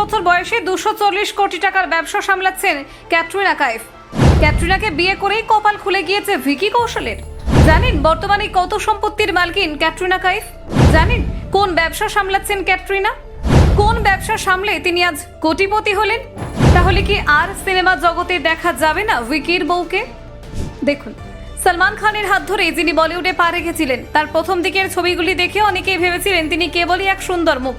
বছর বয়সে দুশো চল্লিশ কোটি টাকার ব্যবসা সামলাচ্ছেন ক্যাটরিনা কাইফ। ক্যাটরিনাকে বিয়ে করেই কপাল খুলে গিয়েছে ভিকি কৌশলের। জানেন বর্তমানে কত সম্পত্তির মালকিন ক্যাটরিনা কাইফ? জানেন কোন ব্যবসা সামলাচ্ছেন ক্যাটরিনা? কোন ব্যবসা সামলে তিনি আজ কোটিপতি হলেন? তাহলে কি আর সিনেমা জগতে দেখা যাবে না ভিকির বউকে? দেখুন। সলমান খানের হাত ধরে যিনি বলিউডে পা রেখেছিলেন, তার প্রথম দিকের ছবিগুলি দেখে অনেকেই ভেবেছিলেন তিনি কেবলই এক সুন্দর মুখ।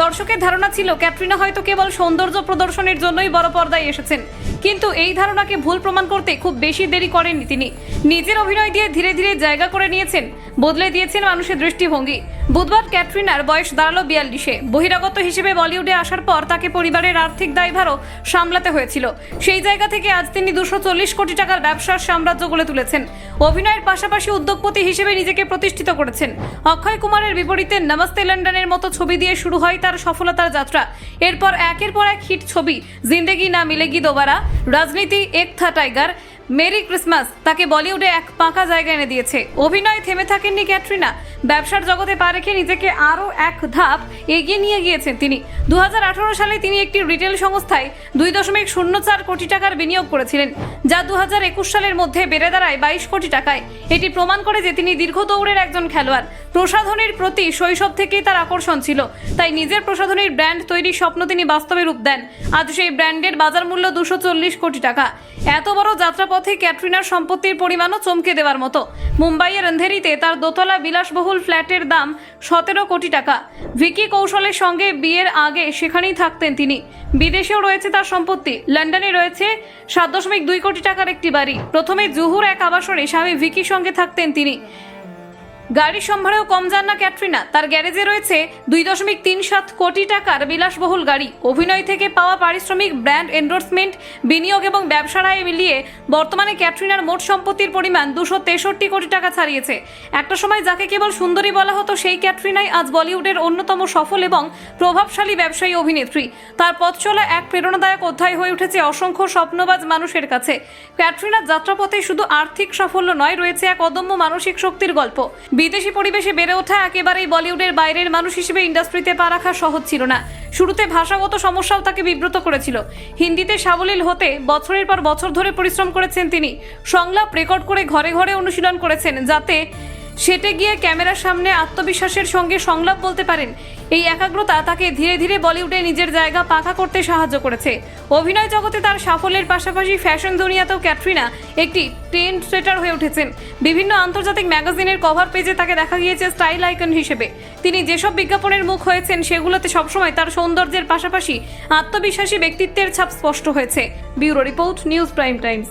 দর্শকের ধারণা ছিল, ক্যাটরিনা হয়তো কেবল সৌন্দর্য প্রদর্শনের জন্যই বড় পর্দায় এসেছেন, কিন্তু এই ধারণাকে ভুল প্রমাণ করতে খুব বেশি দেরি করেননি তিনি। নিজের অভিনয় দিয়ে ধীরে ধীরে জায়গা করে নিয়েছেন, বদলে দিয়েছেন মানুষের দৃষ্টিভঙ্গি। বুধবার ক্যাটরিনার বয়স দাঁড়াল বিয়াল্লিশে। বহিরাগত হিসেবে বলিউডে আসার পর তাকে পরিবারের আর্থিক দায়ভারও সামলাতে হয়েছিল। সেই জায়গা থেকে আজ তিনি দুশো কোটি টাকার ব্যবসার সাম্রাজ্য গড়ে তুলেছেন। অভিনয়ের পাশাপাশি উদ্যোগপতি হিসেবে নিজেকে প্রতিষ্ঠিত করেছেন। অক্ষয় কুমারের বিপরীতে নমস্তে লন্ডনের মতো ছবি দিয়ে শুরু হয় তার সফলতার যাত্রা। এরপর একের পর এক হিট ছবি, জিন্দেগি না মিলেগি দোবারা, রাজনীতি এক থা টাইগার, মেরি ক্রিসমাস, তাকে বলিউডে এক পাকা জায়গা এনে দিয়েছে। অভিনয় থেমে থাকেননি ক্যাটরিনা। ব্যবসার জগতে পা রেখে নিজেকে আরও এক ধাপ এগিয়ে নিয়ে গিয়েছেন তিনি। দুহাজার আঠারো সালে তিনি একটি রিটেল সংস্থায় দুই দশমিক শূন্য চার কোটি টাকার বিনিয়োগ করেছিলেন, যা দুহাজার একুশ সালের মধ্যে বেড়ে দাঁড়ায় বাইশ কোটি টাকায়। এটি প্রমাণ করে যে তিনি দীর্ঘ দৌড়ের একজন খেলোয়াড়। প্রসাধনের প্রতি শৈশব থেকেই তার আকর্ষণ ছিল, তাই নিজের প্রসাধনীর ব্র্যান্ড তৈরির স্বপ্ন তিনি বাস্তবে রূপ দেন। আজ সেই ব্র্যান্ডের বাজার মূল্য দুশো চল্লিশ কোটি টাকা। এত বড় যাত্রাপথে ক্যাটরিনার সম্পত্তির পরিমাণও চমকে দেওয়ার মতো। মুম্বাইয়ের অন্ধেরিতে তার দোতলা বিলাসবহুল ফ্ল্যাটের দাম সতেরো কোটি টাকা। ভিকি কৌশলের সঙ্গে বিয়ের আগে সেখানেই থাকতেন তিনি। বিদেশেও রয়েছে তার সম্পত্তি। লন্ডনে রয়েছে সাত দশমিক দুই কোটি টাকার একটি বাড়ি। প্রথমে জুহুর এক আবাসনে স্বামী ভিকির সঙ্গে থাকতেন তিনি। গাড়ি সম্ভারেও কম যান না ক্যাটরিনা। তার গ্যারেজে রয়েছে দুই দশমিক তিন সাত কোটি টাকার বিলাসবহুল গাড়ি। অভিনয় থেকে পাওয়া পারিশ্রমিক, ব্র্যান্ড এন্ডোর্সমেন্ট, বিনিয়োগ এবং ব্যবসার আয় মিলিয়ে বর্তমানে ক্যাটরিনার মোট সম্পত্তির পরিমাণ দুশো তেষট্টি কোটি টাকা ছাড়িয়েছে। একটা সময় যাকে কেবল সুন্দরী বলা হতো, সেই ক্যাটরিনাই আজ বলিউডের অন্যতম সফল এবং প্রভাবশালী ব্যবসায়ী অভিনেত্রী। তার পথ চলা এক প্রেরণাদায়ক অধ্যায় হয়ে উঠেছে অসংখ্য স্বপ্নবাজ মানুষের কাছে। ক্যাটরিনার যাত্রাপথে শুধু আর্থিক সাফল্য নয়, রয়েছে এক অদম্য মানসিক শক্তির গল্প। বিদেশি পরিবেশে বেড়ে ওঠা একেবারেই বলিউডের বাইরের মানুষ হিসেবে ইন্ডাস্ট্রিতে পা রাখা সহজ ছিল না। শুরুতে ভাষাগত সমস্যাও তাকে বিব্রত করেছিল। হিন্দিতে সাবলীল হতে বছরের পর বছর ধরে পরিশ্রম করেছেন তিনি। সংলাপ রেকর্ড করে ঘরে ঘরে অনুশীলন করেছেন যাতে সেটে গিয়ে ক্যামেরার সামনে আত্মবিশ্বাসের সঙ্গে সংলাপ বলতে পারেন। এই একাগ্রতা তাকে ধীরে ধীরে বলিউডে নিজের জায়গা পাকা করতে সাহায্য করেছে। অভিনয় জগতে তার সাফল্যের পাশাপাশি ফ্যাশন দুনিয়াতেও ক্যাটরিনা একটি ট্রেন্ড সেটার হয়ে উঠেছেন। বিভিন্ন আন্তর্জাতিক ম্যাগাজিনের কভার পেজে তাকে দেখা গিয়েছে স্টাইল আইকন হিসেবে। তিনি যেসব বিজ্ঞাপনের মুখ হয়েছেন সেগুলোতে সবসময় তার সৌন্দর্যের পাশাপাশি আত্মবিশ্বাসী ব্যক্তিত্বের ছাপ স্পষ্ট হয়েছে। Bureau report, news prime times.